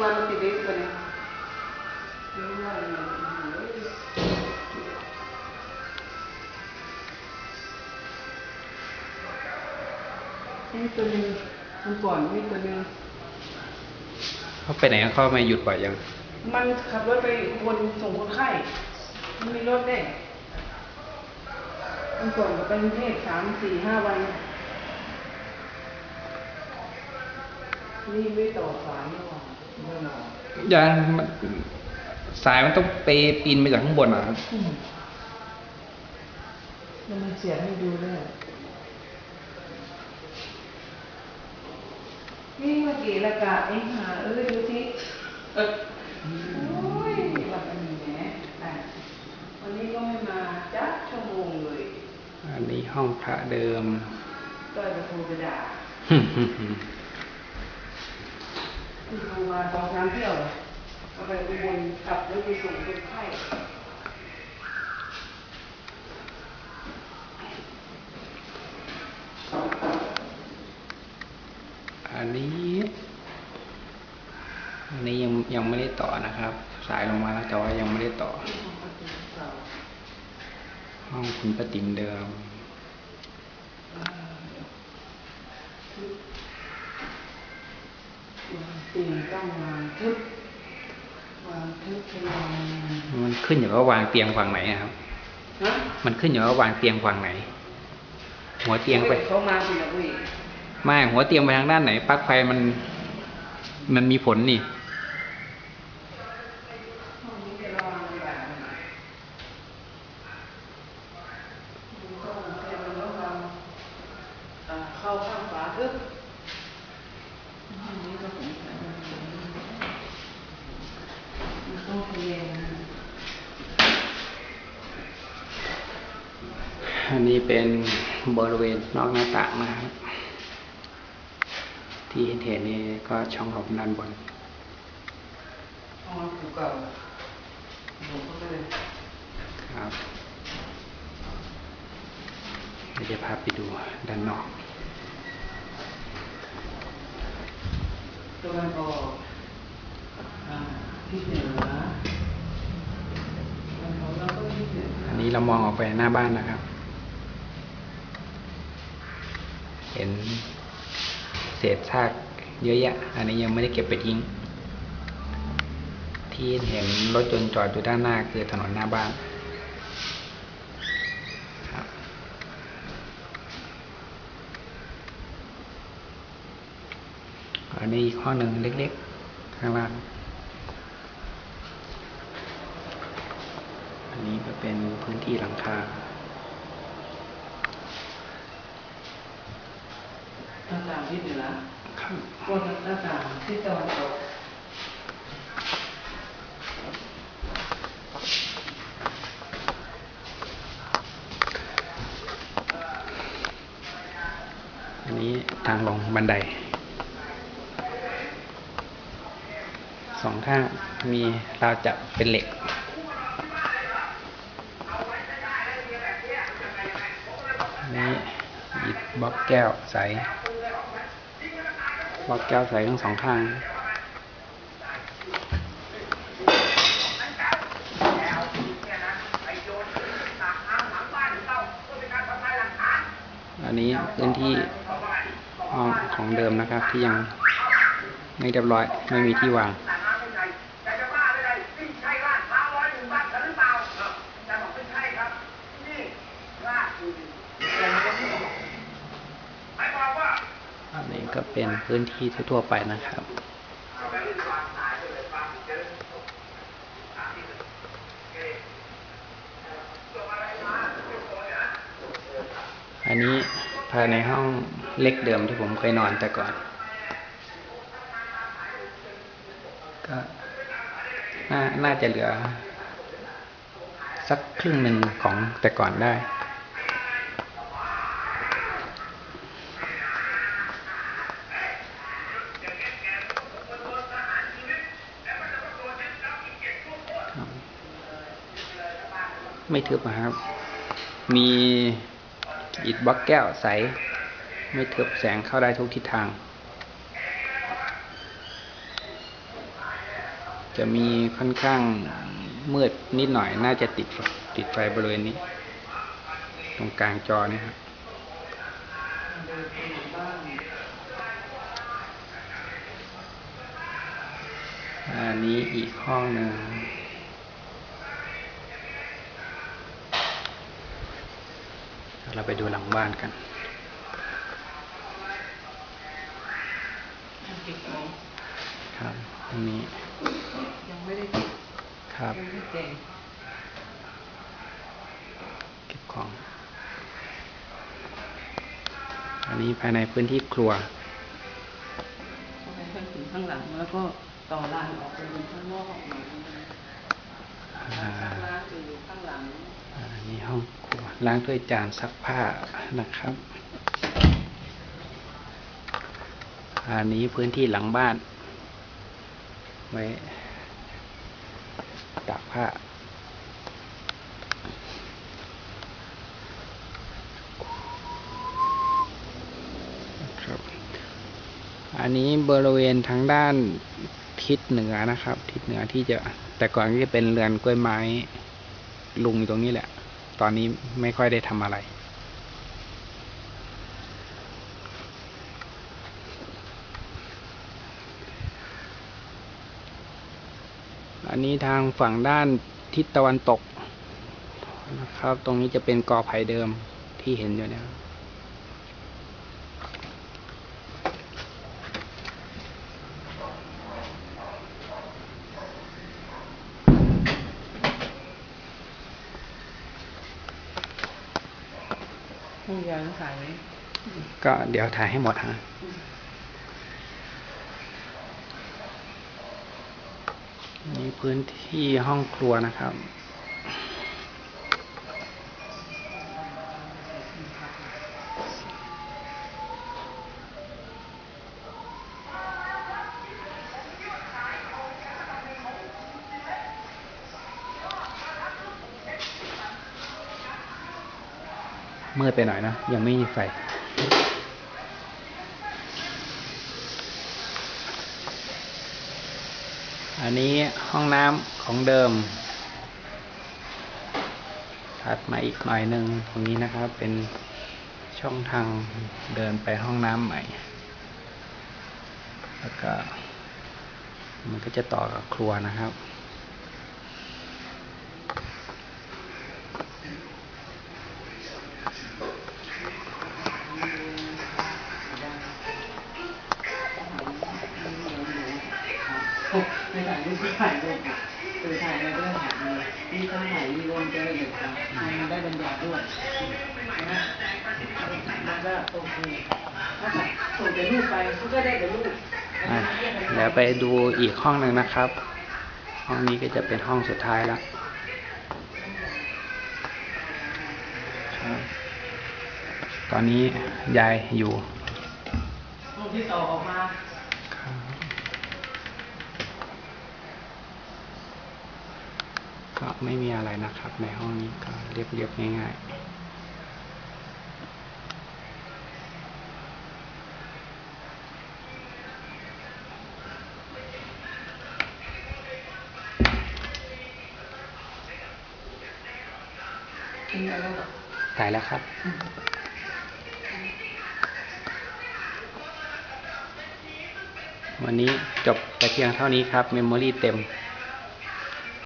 วันมันติดเล็กไปเลยไม่ว่าอะไรเลยนี่ตัวหนึงมันก่อนนี่ตัวหนึงเขาไปไหนเขาไม่หยุดบ่อยยัง มันขับรถไปวนส่งคนไข้ มันมีรถได้มันก่อนก็ไปกรุงเทพสามสี่ห้าวันนี่ไม่ต่อสายนี่หว่าไม่หรอก ยานมันสายมันต้องไปปีนมาจากข้างบนอะครับอืมแล้วมันเสียบให้ดูด้วยนี่เมื่อกี้ละกะเองหาเอ้ยดูสิเออโอ้ยหลับอันนี้แหมอะวันนี้ก็ไม่มาจักชั่วโมงเลย อันนี้ห้องพระเดิมก็จะโทรไปด่าฮึ่มฮึ่มฮึ่มคุณโทรมาสองสามเที่ยวเอาไปอุบลกลับแล้วไปส่งคนไข้อันนี้ อันนี้ยังยังไม่ได้ต่อนะครับ สายลงมาแล้วแต่ว่ายังไม่ได้ต่อ ห้องคุณประติมเดิม เตียงต้องวางทึบวางทึบพยางมันขึ้นอยู่ว่าวางเตียงฝั่งไหนอะครับฮะมันขึ้นอยู่ว่าวางเตียงฝั่งไหน หัวเตียงไปเขามาสิละเว้ยไม่หัวเตียงไปทางด้านไหนปลั๊กไฟมัน มันมีผลนี่ ห้องนี้จะระวังแบบไหนมันต้องเตรียมระวังอ่าเข้าข้างฝาทึบห้องนี้ก็สงสัยมันมันต้องพยายาม อันนี้เป็นบริเวณนอกหน้าต่างนะครับ ที่เห็นนี่ก็ช่องลมด้านบนห้องผูเก่าหนูก็เลยครับเดี๋ยวจะพาไปดูด้านนอกตะวันออกอ่าทิศเหนือตะวันออกแล้วก็ทิศเหนืออันนี้เรามองออกไปหน้าบ้านนะครับ เห็นเศษซากเยอะแยะ อันนี้ยังไม่ได้เก็บไปทิ้ง ที่เห็นรถยนต์จอดอยู่ด้านหน้าคือถนนหน้าบ้านครับอันนี้อีกห้องหนึ่งเล็กๆ ข้างล่าง อันนี้ก็เป็นพื้นที่หลังคา หน้าต่าง ทิศเหนือครับนหน้าต่างทิศตะวันตกอันนี้ทางลงบันได สองข้างมีราวจับเป็นเหล็กอันนี้อิฐบล็อกแก้วใส บล็อกแก้วใสทั้งสองข้าง อันนี้พื้นที่ห้องของเดิมนะครับที่ยังไม่เรียบร้อยไม่มีที่วาง อันนี้ก็ เป็นพื้นที่ทั่วไปนะครับอันนี้ภายในห้องเล็กเดิมที่ผมเคยนอนแต่ก่อน ก็นน่าจะเหลือ สักครึ่งหนึ่งของแต่ก่อนได้ ไม่ทึบนะครับ มีอิฐบล็อกแก้วใส ไม่ทึบแสงเข้าได้ทุกทิศทาง จะมีค่อนข้างมืดนิดหน่อยน่าจะติดไฟติดไฟบริเวณนี้ ตรงกลางจอนี่ครับอันนี้อีกห้องหนึ่ง เราไปดูหลังบ้านกันยังติดไหมครับตรงนี้ยังไม่ได้ติดครับยังไม่เต็มเก็บของ อันนี้ภายในพื้นที่ครัวเข้าไปข้างถึงข้างหลังแล้วก็ต่อลานออกไปเป็นข้างนอกออกมาอ่าร้านอยู่ข้างหลังอั นนี้ห้องครัวล้างถ้วยจานซักผ้านะครับ อันนี้พื้นที่หลังบ้าน ไว้ตากผ้าครับอันนี้บริเวณทางด้านทิศเหนือนะครับ ทิศเหนือที่จะแต่ก่อนก็จะเป็นเรือนกล้วยไม้ลุงตรงนี้แหละ ตอนนี้ไม่ค่อยได้ทำอะไร อันนี้ทางฝั่งด้านทิศตะวันตกนะครับ ตรงนี้จะเป็นกอไผ่เดิมที่เห็นอยู่เนี่ยครับ ห้องยางขายก็เดี๋ยวถ่ายให้หมดฮะนี่พื้นที่ห้องครัวนะครับ มืดไปหน่อยนะ ยังไม่มีไฟ อันนี้ห้องน้ำของเดิม ถัดมาอีกหน่อยหนึ่งตรงนี้นะครับ เป็นช่องทางเดินไปห้องน้ำใหม่ แล้วก็ มันก็จะต่อกับครัวนะครับ ในถ่ายรูปที่ถ่ายรูปคือถ่ายแล้วก็ถ่ายมีมีทั้งถ่ายมีรวมเจอเด็กครับมันได้บรรยากาศด้วยนะมันก็โอเคถ้าถ่ายส่งแต่รูปไปก็ได้แต่รูปอะเดี๋ยวไปดูอีกห้องหนึ่งนะครับ ห้องนี้ก็จะเป็นห้องสุดท้ายแล้วตอนนี้ยายอยู่รูปที่ต่อออกมา ครับ ก็ไม่มีอะไรนะครับ ในห้องนี้ก็เรียบๆง่ายๆทิ้งไว้แล้วเหรอถ่ายแล้วครับ วันนี้จบแต่เพียงเท่านี้ครับ เมมโมรี่เต็ม